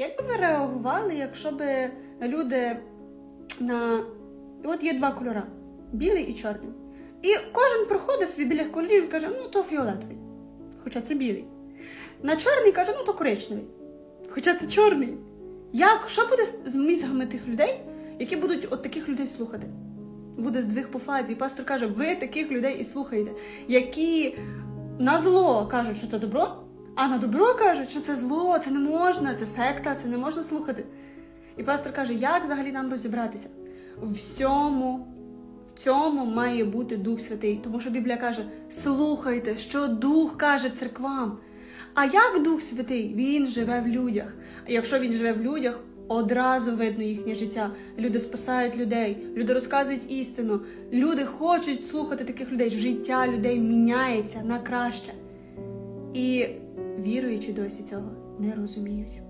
Як би ви реагували, якщо б люди на. От є два кольори: білий і чорний. І кожен проходить собі біля кольорів і каже, ну то фіолетовий. Хоча це білий. На чорний каже, ну то коричневий. Хоча це чорний. Як? Що буде з мізгами тих людей, які будуть от таких людей слухати? Буде здвиг по фазі. І пастор каже, ви таких людей і слухаєте, які на зло кажуть, що це добро, а на добро кажуть, що це зло, це не можна, це секта, це не можна слухати. І пастор каже, як взагалі нам розібратися? В всьому, в цьому має бути Дух Святий. Тому що Біблія каже: слухайте, що Дух каже церквам. А як Дух Святий? Він живе в людях. А якщо він живе в людях, одразу видно їхнє життя. Люди спасають людей, люди розказують істину, люди хочуть слухати таких людей. Життя людей міняється на краще. І віруючі досі цього не розуміють.